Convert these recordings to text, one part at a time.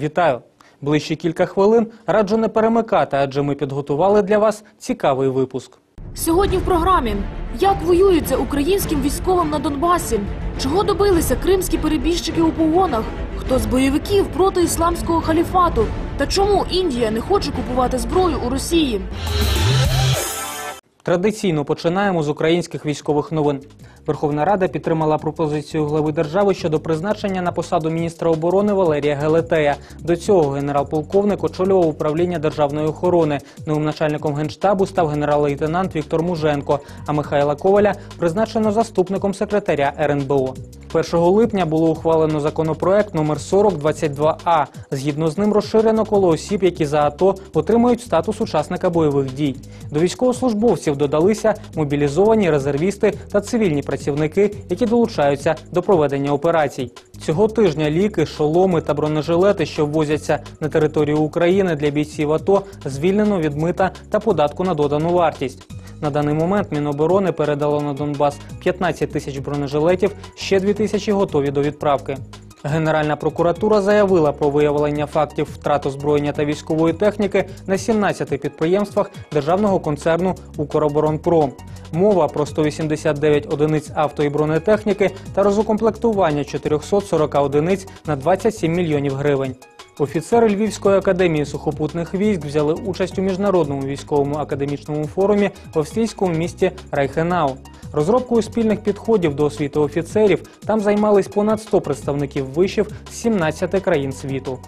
Вітаю! Ближче кілька хвилин раджу не перемикати, адже ми підготували для вас цікавий випуск. Сьогодні в програмі як воюється українським військовим на Донбасі? Чого добилися кримські перебіжчики у погонах? Хто з бойовиків проти ісламського халіфату? Та чому Індія не хоче купувати зброю у Росії? Традиційно починаємо з українських військових новин. Верховна Рада підтримала пропозицію глави держави щодо призначення на посаду міністра оборони Валерія Гелетея. До цього генерал-полковник очолював управління державної охорони. Новим начальником генштабу став генерал-лейтенант Віктор Муженко. А Михайла Коваля призначено заступником секретаря РНБО. 1 липня було ухвалено законопроект номер 4022А. Згідно з ним розширено коло осіб, які за АТО отримують статус учасника бойових дій. До військовослужбовців додалися мобілізовані резервісти та цивільні працівники, які долучаються до проведення операцій. Цього тижня ліки, шоломи та бронежилети, що ввозяться на територію України для бійців АТО, звільнено від мита та податку на додану вартість. На даний момент Міноборони передало на Донбас 15 тисяч бронежилетів, ще 2 тисячі готові до відправки. Генеральна прокуратура заявила про виявлення фактів втрат озброєння та військової техніки на 17 підприємствах державного концерну Укроборонпром. Мова про 189 одиниць авто і бронетехніки та розукомплектування 440 одиниць на 27 мільйонів гривень. Офіцери Львівської академії сухопутних військ взяли участь у міжнародному військовому академічному форумі в австрійському місті Райхенау. Розробкою спільних підходів до освіти офіцерів там займались понад 100 представників вишів з 17 країн світу.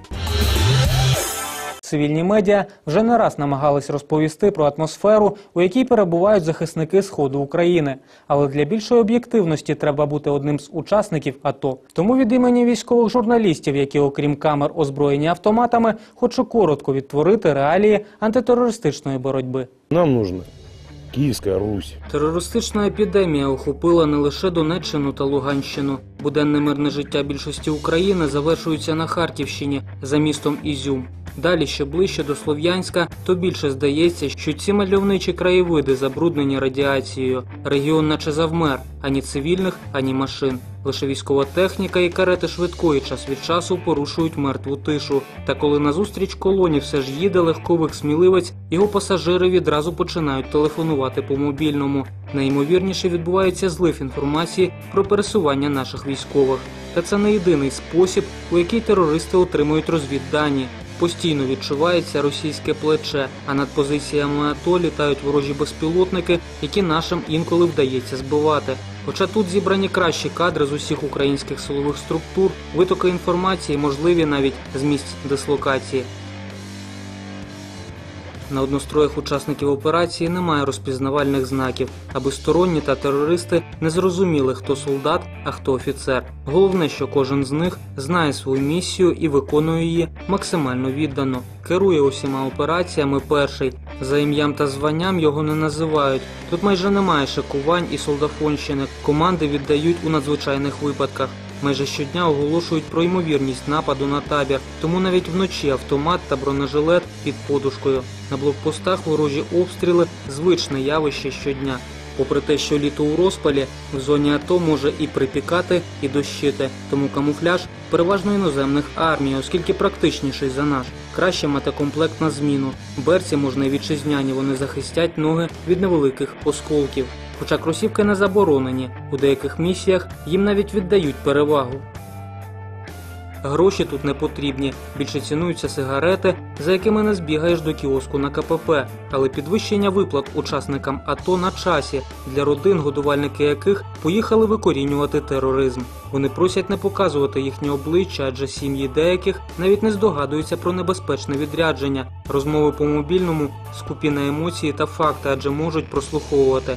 Цивільні медіа вже не раз намагались розповісти про атмосферу, у якій перебувають захисники сходу України. Але для більшої об'єктивності треба бути одним з учасників АТО. Тому від імені військових журналістів, які, окрім камер, озброєні автоматами, хочу коротко відтворити реалії антитерористичної боротьби. Нам нужно Киевская Русь. Терористична епідемія охопила не лише Донеччину та Луганщину. Буденне мирне життя більшості України завершується на Харківщині за містом Ізюм. Далі, що ближче до Слов'янська, то більше здається, що ці мальовничі краєвиди забруднені радіацією. Регіон наче завмер ані цивільних, ані машин. Лише військова техніка і карети швидкої час від часу порушують мертву тишу. Та коли назустріч колоні все ж їде легковик сміливець, його пасажири відразу починають телефонувати по мобільному. Найімовірніше відбувається злив інформації про пересування наших військових. Та це не єдиний спосіб, у який терористи отримують розвіддані. Постійно відчувається російське плече, а над позиціями АТО літають ворожі безпілотники, які нашим інколи вдається збивати. Хоча тут зібрані кращі кадри з усіх українських силових структур, витоки інформації можливі навіть з місць дислокації. На одностроях учасників операції немає розпізнавальних знаків, аби сторонні та терористи не зрозуміли, хто солдат, а хто офіцер. Головне, що кожен з них знає свою місію і виконує її максимально віддано. Керує усіма операціями перший. За ім'ям та званням його не називають. Тут майже немає шикувань і солдафонщини. Команди віддають у надзвичайних випадках. Майже щодня оголошують про ймовірність нападу на табір, тому навіть вночі автомат та бронежилет під подушкою. На блокпостах ворожі обстріли звичне явище щодня. Попри те, що літо у розпалі, в зоні АТО може і припікати, і дощити. Тому камуфляж переважно іноземних армій, оскільки практичніший за наш. Краще мати комплект на зміну. Берці можна й вітчизняні, вони захистять ноги від невеликих осколків. Хоча кросівки не заборонені, у деяких місіях їм навіть віддають перевагу. Гроші тут не потрібні, більше цінуються сигарети, за якими не збігаєш до кіоску на КПП, але підвищення виплат учасникам АТО на часі для родин, годувальники яких поїхали викорінювати тероризм. Вони просять не показувати їхні обличчя, адже сім'ї деяких навіть не здогадуються про небезпечне відрядження. Розмови по мобільному скупі на емоції та факти, адже можуть прослуховувати.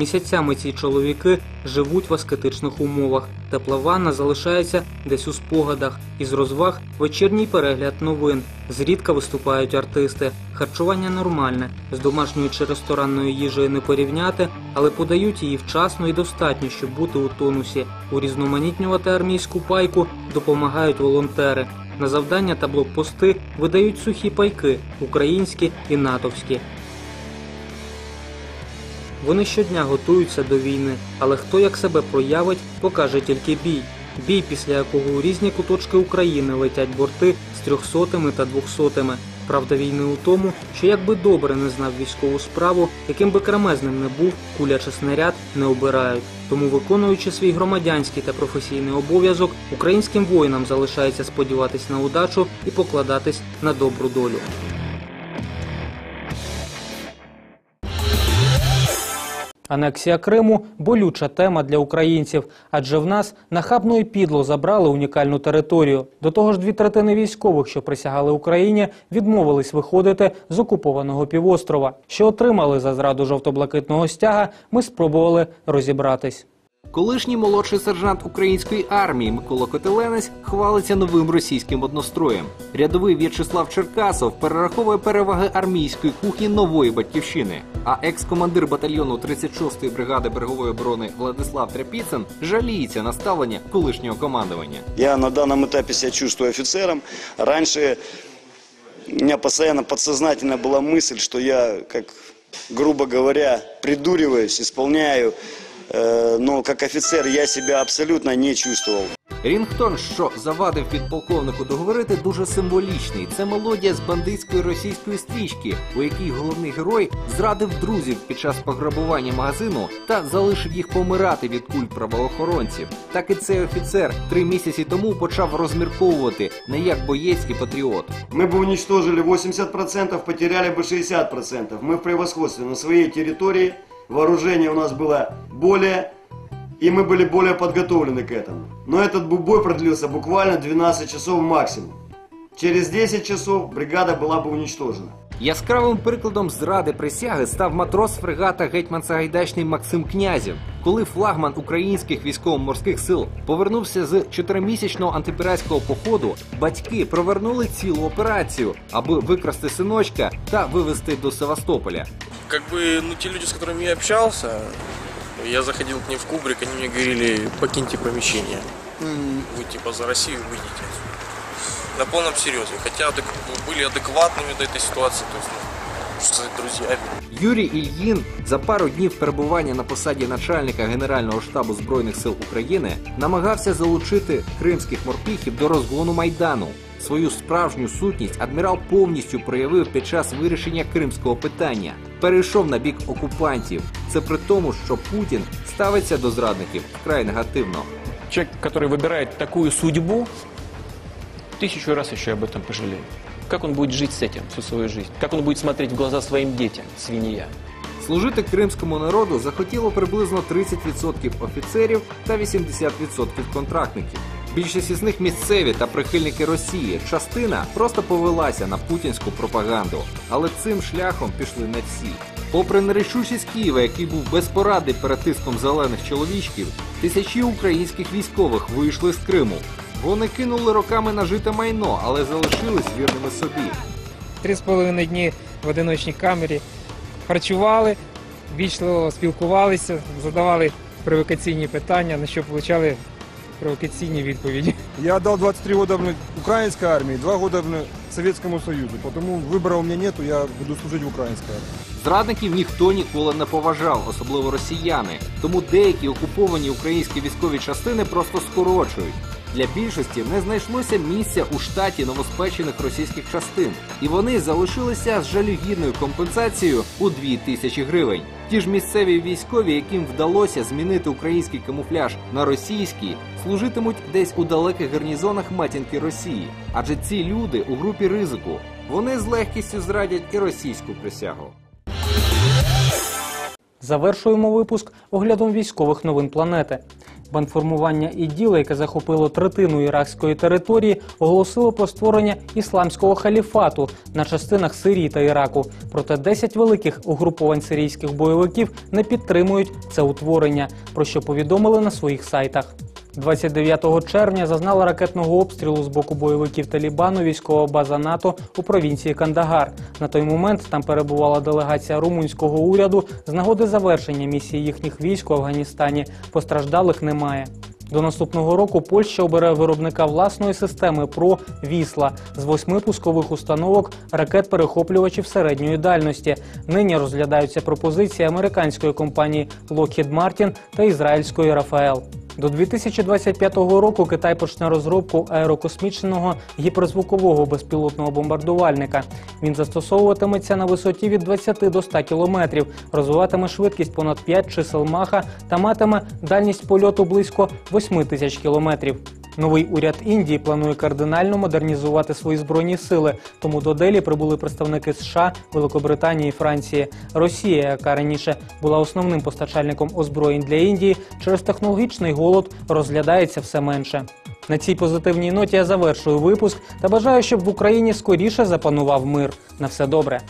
Місяцями ці чоловіки живуть в аскетичних умовах. Тепла ванна залишається десь у спогадах. Із розваг вечірній перегляд новин. Зрідка виступають артисти. Харчування нормальне. З домашньою чи ресторанною їжею не порівняти, але подають її вчасно і достатньо, щоб бути у тонусі. Урізноманітнювати армійську пайку допомагають волонтери. На завдання та блокпости видають сухі пайки українські і натовські. Вони щодня готуються до війни, але хто як себе проявить, покаже тільки бій. Бій, після якого у різні куточки України летять борти з трьохсотими та двохсотими. Правда війни у тому, що якби добре не знав військову справу, яким би кремезним не був, куля чи снаряд не обирають. Тому, виконуючи свій громадянський та професійний обов'язок, українським воїнам залишається сподіватись на удачу і покладатись на добру долю. Анексія Криму болюча тема для українців, адже в нас нахабно і підло забрали унікальну територію. До того ж, дві третини військових, що присягали Україні, відмовились виходити з окупованого півострова. Що отримали за зраду жовто-блакитного стяга, ми спробували розібратись. Колишній молодший сержант української армії Микола Котеленець хвалиться новим російським одностроєм. Рядовий В'ячеслав Черкасов перераховує переваги армійської кухні нової батьківщини. А екс-командир батальйону 36-ї бригади берегової оборони Владислав Тряпіцин жаліється на ставлення колишнього командування. Я на данном этапе себя чувствую офицером. Раньше у меня постоянно подсознательно была мысль, что я, как грубо говоря, придуриваюсь, исполняю. Э, Но как офицер я себя абсолютно не чувствовал. Рінгтон, що завадив підполковнику договорити, дуже символічний. Це мелодія з бандитської російської стрічки, у якій головний герой зрадив друзів під час пограбування магазину та залишив їх помирати від куль правоохоронців. Так і цей офіцер три місяці тому почав розмірковувати не як боєць і патріот. Мы бы уничтожили 80%, потеряли бы 60%. Мы в превосходстве на своей территории. Вооружение у нас было более, и мы были более подготовлены к этому. Но этот бу- бой продлился буквально 12 часов максимум. Через 10 часов бригада была бы уничтожена. Яскравим прикладом зради присяги став матрос фрегата гетьман Сагайдачний Максим Князів. Коли флагман українських військово-морських сил повернувся з чотиримісячного антипіратського походу, батьки провернули цілу операцію, аби викрасти синочка та вивезти до Севастополя. как бы, ну, те люди, с которыми я общался, я заходил к ним в кубрик, они мне говорили, покиньте помещение. Вы, типа, за Россию выйдете. На полном серьезе. Хотя адек- были адекватными до этой ситуации, то есть, ну, что сказать, друзьями. Юрій Ільїн за пару днів перебування на посаді начальника Генерального штабу збройних сил України намагався залучити кримських морпіхів до розгону майдану. Свою справжню сутність адмірал повністю проявив під час вирішення кримського питання. Перейшов на бік окупантів. Це при тому, що Путін ставиться до зрадників вкрай негативно. Человек, который выбирает такую судьбу, тысячу раз еще об этом пожалеет. Как он будет жить с этим всю свою жизнь? Как он будет смотреть в глаза своим детям, свинья? Служити кримському народу захотіло приблизно 30% офіцерів та 80% контрактників. Більшість із них місцеві та прихильники Росії. Частина просто повелася на путінську пропаганду. Але цим шляхом пішли не всі. Попри нерішучість Києва, який був безпорадний перед тиском зелених чоловічків, тисячі українських військових вийшли з Криму. Вони кинули роками нажите майно, але залишились вірними собі. три з половиною дні в одиночній камері. Харчували, вічливо спілкувалися, задавали провокаційні питання, на що отримали провокаційні відповіді. Я дав 23 года українській армії, армии, 2 года Совєтському Союзу. Тому вибору у мене нету, я буду служить в українській армії. Зрадників ніхто ніколи не поважав, особливо росіяни. Тому деякі окуповані українські військові частини просто скорочують. Для більшості не знайшлося місця у штаті новоспечених російських частин, і вони залишилися з жалюгідною компенсацією у 2 тисячі гривень. Ті ж місцеві військові, яким вдалося змінити український камуфляж на російський, служитимуть десь у далеких гарнізонах матінки Росії. Адже ці люди у групі ризику. Вони з легкістю зрадять і російську присягу. Завершуємо випуск оглядом військових новин планети. Бандформування іділа, яке захопило третину іракської території, оголосило про створення ісламського халіфату на частинах Сирії та Іраку. Проте 10 великих угруповань сирійських бойовиків не підтримують це утворення, про що повідомили на своїх сайтах. 29 червня зазнала ракетного обстрілу з боку бойовиків Талібану військова база НАТО у провінції Кандагар. На той момент там перебувала делегація румунського уряду з нагоди завершення місії їхніх військ у Афганістані. Постраждалих немає. До наступного року Польща обере виробника власної системи ПРО Вісла з восьми пускових установок ракет-перехоплювачів середньої дальності. Нині розглядаються пропозиції американської компанії Lockheed Martin та ізраїльської Рафаел. До 2025 року Китай почне розробку аерокосмічного гіперзвукового безпілотного бомбардувальника. Він застосовуватиметься на висоті від 20 до 100 кілометрів, розвиватиме швидкість понад 5 чисел маха та матиме дальність польоту близько 8 тисяч кілометрів. Новий уряд Індії планує кардинально модернізувати свої збройні сили. Тому до Делі прибули представники США, Великобританії і Франції. Росія, яка раніше була основним постачальником озброєнь для Індії, через технологічний голод розглядається все менше. На цій позитивній ноті я завершую випуск та бажаю, щоб в Україні скоріше запанував мир. На все добре.